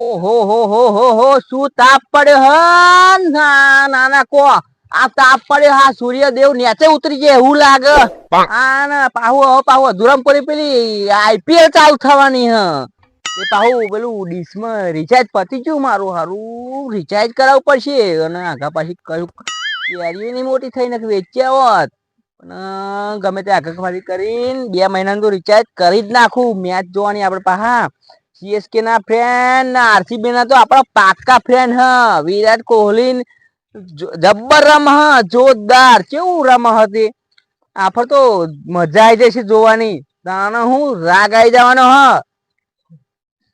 ઓહો હો હો હો હો શું તાપ પડ્યો હ? ના ના ના કો. આ તાપ પડ્યો હા સૂર્યદેવ નેચે ઉતરી ગયા એવું લાગે. આ ના પાહુ હો પાહુ ધુરમપુરી પેલી આઈપીએલ ચાલુ થવાની હ. એ પાહુ પેલું ડીશમાં રિચાર્જ પતી ગયું મારું હારું. રિચાર્જ કરાવવું પડશે. અને આગા પાછી કયું કેરીઓ ની મોટી થઈ ને વેચ્યા હોત. ગમે તે આગળ કરીને બે મહિનાનું તો રિચાર્જ કરી જ નાખું. મેચ જોવાની આપણે પાહા. સીએસકે ના ફ્રેન્ડ ના આરસીબી ના તો આપણા પાક્કા ફ્રેન્ડ હ. વિરાટ કોહલી જબ્બર રમ હ જોરદાર. કેવું રમ હતી આફર તો મજા આવી જશે જોવાની. તાણે હું રાગ આવી જવાનો, હ.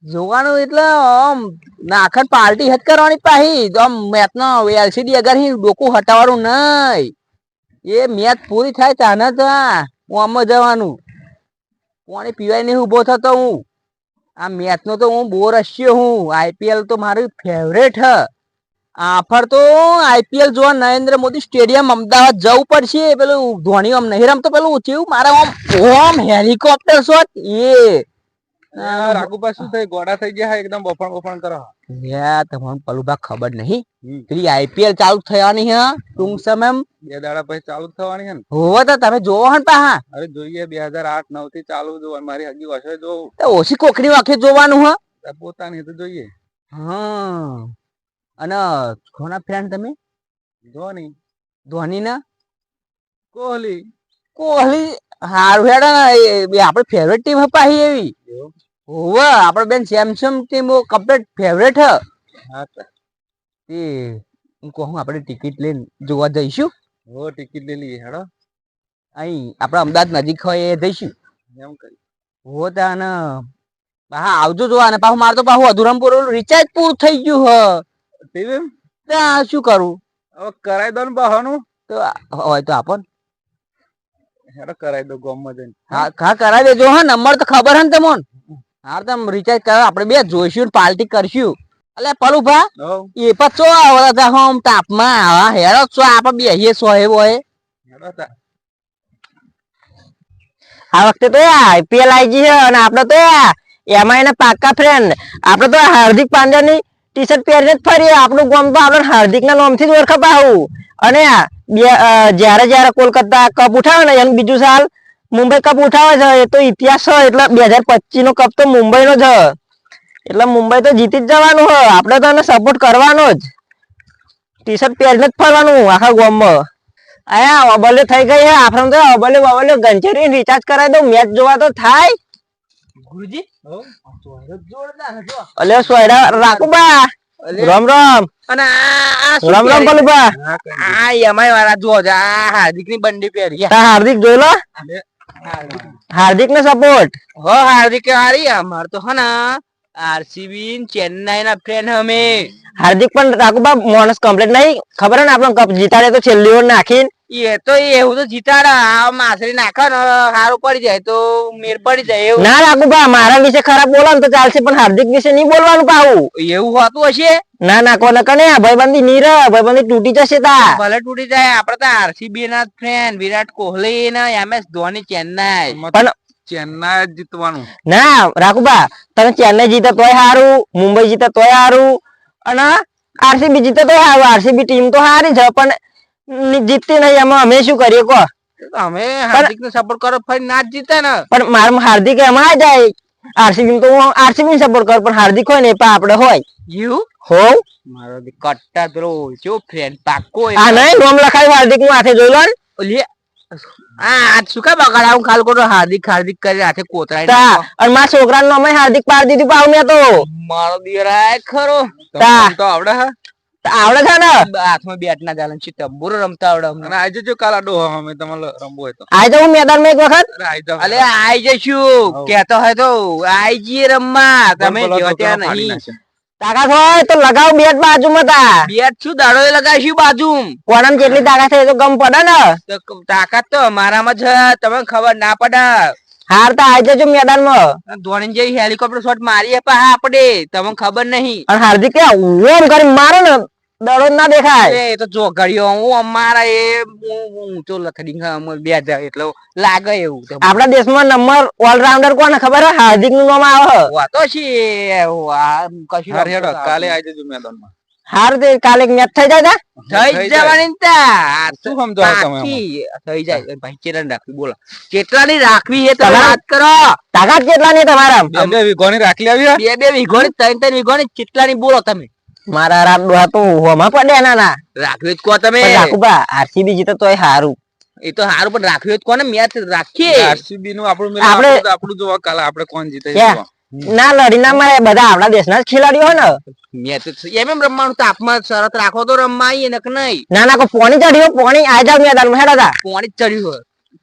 જોવાનું એટલે આમ નાખન પાર્ટી હજ કરવાની પાહી. આમ મેચ નો એલસીડી અગર હી ડોકું હટાવવાનું નહીં એ મેચ પૂરી થાય તાને તો. આ આમ જવાનું. પાણી પીવાય નહીં ઊભો થતો હું. આ મેચ નો તો હું બહુ રશ્યો હું. આઈપીએલ તો મારું ફેવરેટ હ. આફર તો આઈપીએલ જોવા નરેન્દ્ર મોદી સ્ટેડિયમ અમદાવાદ જવું પડશે. પેલું ધોની આમ નહીં રમતો પેલું ચેવું મારા આમ ઓમ હેલિકોપ્ટર શોટ એ આ શું થઈ ગોડા થઈ ગયા એકદમ બફણ બફણ કરો યા તમને પેલું ખબર નહીં. પેલી આઈપીએલ ચાલુ થવાની હ ટૂંક સમયમાં બે દાડા પછી ચાલુ થવાની છે હોવે તો તમે જોવો હન પાહા અરે જોઈએ બે હજાર આઠ નવથી ચાલુ જોવાનું મારી હજી વર્ષે તો ઓછી કોકડી વાંખે જોવાનું હા. પોતાની તો જોઈએ. હા. અને કોના ફ્રેન્ડ તમે? ધોની. ધોની ના કોહલી. કોહલી? હારું હેડે ને આપણે ફેવરેટ ટીમ પાહી એવી? હોવે આપણે બેન સેમસંગ ટીમ કમ્પ્લીટ ફેવરેટ હ. એ હું કહું આપણે ટિકિટ લઈને જોવા જઈશું. હો ટિકિટ લઈ લઈએ હેડો. અહીં આપણા અમદાવાદ નજીક હોય એ જઈશું. એમ કરી. હો તાને હા આવજો જોવા ને પાછું મારે તો પાછું અધુરામપુર રિચાર્જ પૂરું થઈ ગયું હ. ટીવી ત્યાં શું કરું? હવે કરાઈ દો ને બહાનું. તો હોય તો આપો ને. હેડો કરાઈ દો ગામમાં જઈને. હા હા કરાવી દેજો હા નંબર તો ખબર હે ને તમોન? હા તમે રિચાર્જ કરાવો આપણે બે જોઈશું પાર્ટી કરશું. અલે પલું ભા એ પણ ચો આવતા હોમ તાપમાં આવા હેડો ચો આપણે બેહીએ સોહે બોહે હેડો તા. આ વખતે તો આઈપીએલ આવી ગઈ છે અને આપણે તો એમાં એના પાક્કા ફ્રેન્ડ આપણે તો હાર્દિક પાંડ્યાની ટી શર્ટ પહેરીને જ ફરીએ આપણું ગોમ તો આપણે હાર્દિક ના નામથી જ ઓળખ પાવું અને જ્યારે જ્યારે કોલકાતા કપ ઉઠાવે ને એનું બીજું સાલ મુંબઈ કપ ઉઠાવે છે એ તો ઇતિહાસ છે એટલે બે હજાર પચીસ નો કપ તો મુંબઈ નો છે. એટલે મુંબઈ તો જીતી જ જવાનું હોય આપણે તો એને સપોર્ટ કરવાનો જ. ટી શર્ટ પહેરીને જ ફરવાનું આખા ગોમમાં. આયા ઓબલે થઈ ગઈ હે આપણે તો ઓબલે ઓબલે ગંજેરી રિચાર્જ કરાવી દઉં મેચ જોવા તો થાય. ગુરુજી? અલે સોયડા રાખું બા. રામ રામ. અને રામ રામ પહેરી? પલું બા હા કઈ આ એમાંય વાળા જો છે. આ હાર્દિકની બંડી પહેરી. હા હાર્દિક જોઈ લો. હાર્દિક ને સપોર્ટ હો હાર્દિક હારી? અમાર તો હે ને આરસીબી ચેન્નાઈ ના ફ્રેન્ડ અમે હાર્દિક પણ રાખું બા માણસ કમ્પ્લીટ નહીં. ખબર હે ને આપણો કપ જીતાડે તો છેલ્લી ઓવર નાખીને. એ તો એવું તો જીતાડા આ માછલી નાખે ને સારું પડી જાય તો મેર પડી જાય એવું. ના રાખું બા મારા વિશે ખરાબ બોલો તો ચાલશે પણ હાર્દિક વિશે નહીં બોલવાનું પાવું એવું હોતું હશે? ના ના કોને કને ભાઈબંધી નહીં રહે ભાઈબંધી તૂટી જશે તા. ભલે તૂટી જાય આપડે તો આરસીબી ના ફ્રેન્ડ વિરાટ કોહલી ને એમ એસ ધોની ચેન્નાઈ. પણ ચેન્નાઈ જ જીતવાનું. ના રાખુબા તમે ચેન્નાઈ જીતે તોય સારું મુંબઈ જીતે તોય સારું અને આરસીબી જીતે તોય સારું આરસીબી ટીમ તો સારી છે પણ જીતતી નહીં એમાં અમે શું કરીએ કો અમે હાર્દિક ને સપોર્ટ કરો ફરી ના જીતે ને. પણ મારું હાર્દિક એમાં જાય. આરસીબી તો હું આરસીબી સપોર્ટ કરું પણ હાર્દિક હોય ને એ આપડે હોય. યુ હો મારો કટ્ટા પેલો જો ફ્રેન્ડ પાકો આ નહીં નોમ લખાય હાર્દિક હું હાથે જોઈ લો ને. આ શું કામ બગાડાવું ખાલ કોટો હાર્દિક હાર્દિક કરી હાથે કોતરાઈ તા અને મારા છોકરાનું અમે હાર્દિક પાડી દીધું પાવ મેં તો. મારો દિયરાય ખરો. તા. આવડે હે. આવડે છે ને? હાથમાં બેટ ના ચાલે છે તંબુરો રમતા આવડે અમને. અને આજે જો કાલ આડો અમે તમારે રમવો હોય તો. આજે હું મેદાનમાં એક વખત? અલે આઈ જઈશું. કેતો હોય તો આઈ જઈએ રમવા. તમે બોલ, જો ત્યાં નહીં. તાકાત હોય તો લગાવ બેટ બાજુમાં તા. બેટ શું દાડો લગાવીશું બાજુ કોણમ જેટલી તાકાત થાય તો ગમ પડે ને? તાકાત તો મારામાં છે તમને ખબર ના પડે. હાર તો આવી જજો મેદાનમાં. ધોની જેવી હેલિકોપ્ટર શોટ મારીએ પા આપડે તમને ખબર નહીં. અને હાર્દિક કે ઓમ કરી મારે ને દડો ના દેખાય. એ તો જો ઘડીઓ હું અમારા એ ઊંચો લથડી બે હજાર એટલે લાગે એવું તો આપણા દેશમાં નંબર ઓલરાઉન્ડર કોને ખબર હાર્દિકનું નામ આવે. વાતો છે કશું હેડો કાલે આવી જજો મેદાનમાં. હાર દે કાલે મેચ થઈ જાય તા? થઈ જવાની ને તા. શું સમજો તમે બાકી થઈ જાય. ભાઈ કેટલા રાખવી બોલો. કેટલાની રાખવી એ તમે વાત કરો. તાકાત કેટલા ની તમારા બે બે વીઘોની રાખલી આવી બે બે વીઘો ની ત્રણ ત્રણ વીઘોની કેટલાની બોલો તમે. મારા રાત ડોહા તો હોમાં પડે ના ના. રાખ્યું જ કો તમે? રાખુબા આરસીબી જીતે તોય સારું એ તો સારું પણ રાખ્યું જ કોને મેચ રાખીએ. આરસીબી નું આપણું આપણે- આપણું જોવા કાલે આપણે કોણ જીતે ના લડી ના મારે બધા આપણા દેશના જ ખેલાડીઓ હોય ને. મેચ એમ એમ રમવાનું તાપમાન શરત રાખો તો રમાઈએ ને કે નહીં. ના ના કોઈ પોણી ચડ્યો પોણી આ જાવ મેદાનમાં હેડા તા. પોણી ચડ્યું હોય.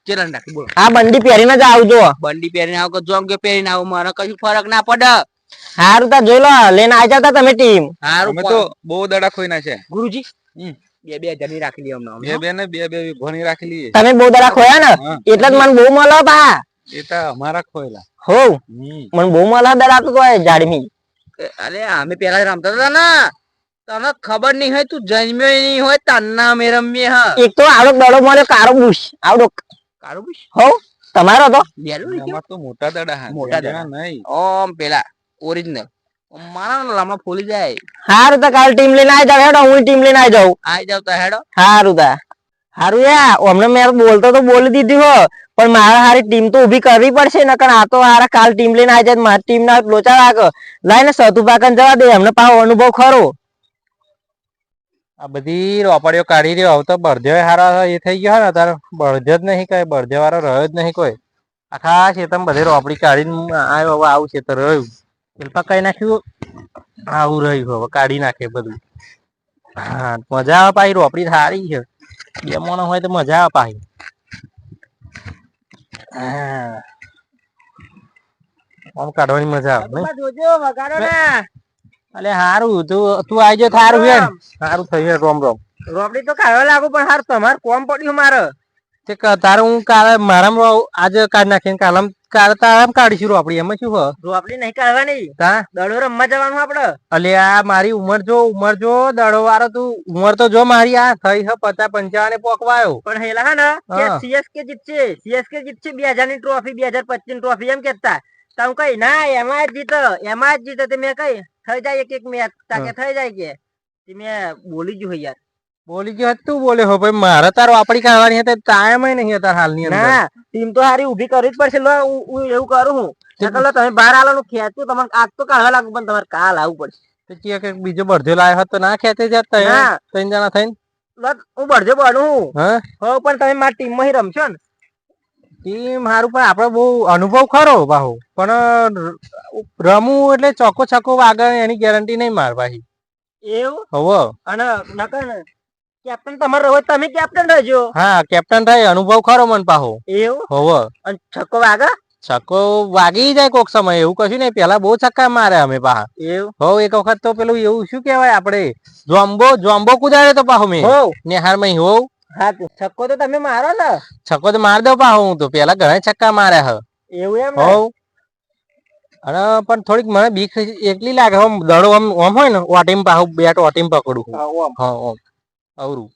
કેટલાની બોલો. આ બંડી પહેરીને જ આવજો બંડી પહેરીને આવો કે જોંગ પહેરીને આવો મને કશું ફરક ના પડે. હારું તા જોઈ લો લઈને આવી જાવ તા તમે ટીમ હારું અમે તો બહુ દડા ખોઈ ના છે. ગુરુજી? બે બે હજારની રાખી લી અમને બે બે ને બે બે ઘણી રાખલી. તમે બહુ દડા ખોયા ને? એટલે જ મને બહુ મળો બા એ તો અમારા ખોયેલા. હો મને બહુ મળો દડા તો જાડમી. અરે અમે પેલા રમતા હતા ને. તને ખબર નહીં હોય તું જન્મ્યો નહીં હોય તન્ના મે રમીએ હા. એક તો આવડો દડો મળ્યો કારો બુશ. આવડો. કારો બુશ? હો તમારો તો? બેલું તો મોટા દડા મોટા દડા. નહીં. ઓમ પેલા. ઓરિજિનલ. મારા લામા ફૂલી જાય. હારું તા કાલ ટીમ લઈને આવી જાવ હેડો હું ટીમ લઈને આવી જાઉં. આવી જાવ તો હેડો. હારું તા. હારું યા અમને મેં બોલતો તો બોલી દીધી હો પણ મારા હારી ટીમ તો ઊભી કરવી પડશે નકર આ તો હારા કાલ ટીમ લઈને આવી જાય મારી ટીમ ના લોચા લાગે. લાઈને સતુ પાકન જવા દે એમને પાછો અનુભવ ખરો. આ બધી રોપડીઓ કાઢી રહ્યો હવે તો બળદેવ હારા એ થઈ ગયો ને તારે બળદે જ નહીં કઈ બળદે વાળો રહ્યો જ નહીં કોઈ. આખા ખેતરમાં બધી રોપડી કાઢીને આવ્યો હવે આવું ખેતર રહ્યું. કઈ નાખ્યું? આવું રહ્યું હવે કાઢી નાખે બધું. હા મજા આવે પાછી રોપડી સારી છે. બે મોણો હોય તો મજા આવે પાછી આમ કાઢવાની મજા આવે જોજો વગાડો ના. અલે હારું તું તું આવજો થારું હેડ. સારું થઈ હેડ રોમ રોમ રોપડી તો કાઢવા લાગુ પણ હાર તમારે કોમ પડ્યું મારે. તે તારે હું કાલે મારા આજે કાઢી નાખીને કાલે કાલે તારામાં કાઢીશું રોપડી એમાં શું રોપડી નહીં કાઢવાની. હા દડો રમવા જવાનું આપડે. અલે આ મારી ઉંમર જો ઉંમર જો દડો વાળો તું ઉંમર તો જો મારી આ થઈ હ પચાસ પંચાવન પોકવાયો. પણ હેલા હા ને. સીએસકે જીતશે. સીએસકે જીતશે બે હજારની ટ્રોફી બે હજાર પચીસની ટ્રોફી એમ કેતા. તમે કઈ ના એમાં જ જીતો એમાં જ જીતો. તે મેં કઈ થઈ જાય એક એક મેચ તાકે થઈ જાય કે. મેં બોલી જ યાર. બોલી ગયો તું બોલે હો ભાઈ મારે તાર વાપરી કાઢવાની હતી ટાઈમ નહીં અત્યારે હાલની અંદર. ના ટીમ તો હારી ઊભી કરવી જ પડશે લો હું એવું કરું હું. નકર લો તમે બહાર આલો ખેંચું તમારે આજ તો કાઢવા લાગુ પણ તમારે કાલ આવવું પડશે. કે બીજો બળધો લાયો હતો ના ખેંચે જાત ત્રણ જણા થઈને? હું બળજો બનું હું. હા? પણ તમે મારી ટીમમાં રમશો ને. ટીમ હારું પણ આપડે બહુ અનુભવ ખરો બાહુ. પણ રમવું એટલે ચોખ્ખો છક્કો વાગે એની ગેરંટી નહીં માર ભાઈ એવું? હવે. અને નકર કેપ્ટન તમારો રહો તમે કેપ્ટન રહેજો. હા કેપ્ટન થાય અનુભવ ખરો મન પાહો. એવું? હવે. અને છક્કો વાગે? છક્કો વાગી જાય કોક સમય એવું કશું નહીં. પેલા બહુ છક્કા મારે અમે પાહા. એવું? હોવ એક વખત તો પેલું એવું શું કહેવાય આપડે જોમ્બો જોમ્બો કુદાડે તો પાહો મેં. હો નિહારમાં હો હા છક્કો તો તમે મારો ને છક્કો તો માર દો પાહો હું તો. પેલા ઘણા છક્કા માર્યા હ. એવું એમ હોવ. હો અને પણ થોડીક મને બીક એકલી લાગે આમ દડો આમ આમ હોય ને ઓટીમ પાહુ બેટ ઓટીમ પકડું હું. હા, ઓમ. અવરું.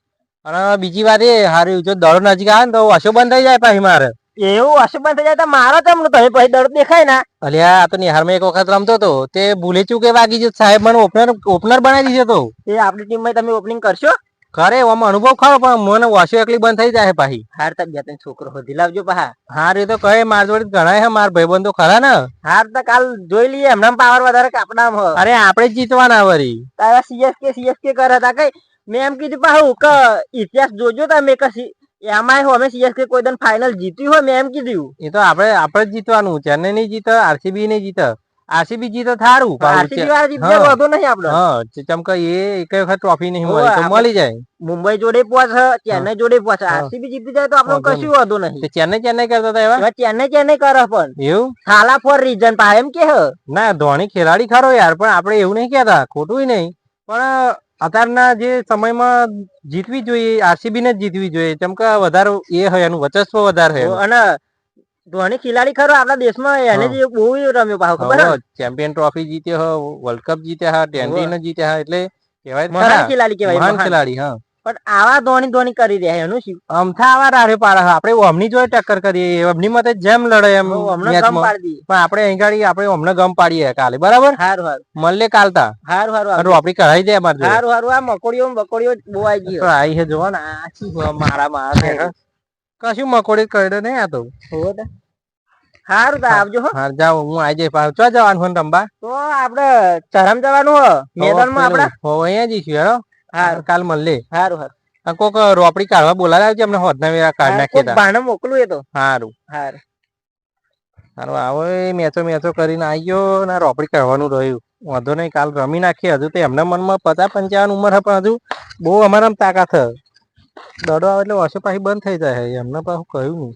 અને બીજી વાત એ હારી જો દડો નજીક આવે ને તો વાસો બંધ થઈ જાય પાછી મારે. એવું? વાસો બંધ થઈ જાય તો મારો તમને તો પછી દડો દેખાય ના. અલે આ તો નિહારમાં એક વખત રમતો તો. તે ભૂલે ચૂકે વાગી ગયો સાહેબ મને ઓપનર ઓપનર બનાવી દીધો તો. એ આપણી ટીમમાં તમે ઓપનિંગ કરશો? ખરે આમાં અનુભવ ખરો પણ મને વાસો એકલી બંધ થઈ જાય પાછી. હાર તો બે ત્રણ છોકરો હોધી લાવજો પાહા હાર એ તો કહે માર જોડે ઘણા હે માર ભાઈબંધો ખરા ને. હાર તો કાલ જોઈ લઈએ એમના પાવર વધારે કાપના અરે આપણે જીતવાના વરી. તારા સીએસકે સીએસકે કરે તા કઈ? મેં એમ કીધું પાહુ કે ઇતિહાસ જોજો તમે કશી એમાં અમે સીએસકે કોઈ દન ફાઇનલ જીત્યું હોય મેં એમ કીધું. એ તો આપણે આપણે જ જીતવાનું. ચેન્નઈ નહીં જીતે આરસીબી નહીં જીતે. આરસીબી જીતે થારું આરસીબી વાળા જીતે. વધુ નહીં આપણે. હા ચમકા એ એક વખત ટ્રોફી નહીં મળે તો મળી જાય. મુંબઈ જોડે પહોંચે ચેન્નઈ જોડે પહોંચે. આરસીબી જીતી જાય તો આપણો કશું વધુ નહીં. ચેન્નઈ ચેન્નઈ કરતા હતા એવા? ચેન્નઈ ચેન્નઈ કરે પણ. એવું? થાલા ફોર રીઝન પા એમ કે ના ધોની ખેલાડી ખરો યાર પણ આપણે એવું નહીં કહેતા ખોટું નહીં. પણ અત્યારના જે સમયમાં જીતવી જોઈએ આરસીબી ને જ જીતવી જોઈએ કેમ કે વધારે એ હોય એનું વર્ચસ્વ વધારે હોય અને ધોની ખેલાડી ખરો આપણા દેશમાં એને જે બહુ રમ્યો પાછો ખબર? ચેમ્પિયન ટ્રોફી જીત્યો હ વર્લ્ડ કપ જીત્યા હા ટેન્ડી જીત્યા હા એટલે કહેવાય મહાન ખેલાડી કહેવાય મહાન. ખેલાડી હા. પણ આવા ધોની ધોની કરી રહ્યા એનું શું અમથા આવા રારે પાડા આપણે ઓમની જોડે ટક્કર કરીએ ઓમની મતે જેમ લડે એમ હો, હમણાં ગમ પાડી પણ આપણે અહીં ગાડી આપણે અમને ગમ પાડીએ કાલે. બરાબર? હારું હારું. મળે કાલતા. હારું હારું હારું આપણી કઢાઈ દે અમારે હારું હારું. આ મકોડીઓ બકોડીઓ બહુ આવી ગઈ આઈ છે જોવો ને. આ શું મારા મારા કશું મકોડી કર્યો નહીં આ તો. તો. હારું તો આવજો હો. હા જાઓ હું આઈ જઈ પાછું. ચો જવાનું છે ને તો આપડે ચરમ જવાનું હો. મેદાનમાં આપડા હો અહીંયા જઈશું હેડો. હારું. કાલ મળે હારું હારું. કોક રોપડી કાઢવા બોલાવ્યા છે અમને હોદના વેરા કાઢ હા, નાખીએ ભાણે મોકલું એ તો. હારું. હારું. હારું આવો મેચો મેચો કરીને આવ્યો ગયો ને રોપડી કાઢવાનું રહ્યું. વાંધો નહીં કાલ રમી નાખીએ. હજુ તો એમના મનમાં પચાસ પંચાવન ઉંમર છે પણ હજુ બહુ અમારામાં તાકાત છે દડો આવે એટલે ઓછો પાછી બંધ થઈ જાય એમને પાછું કહ્યું નહીં.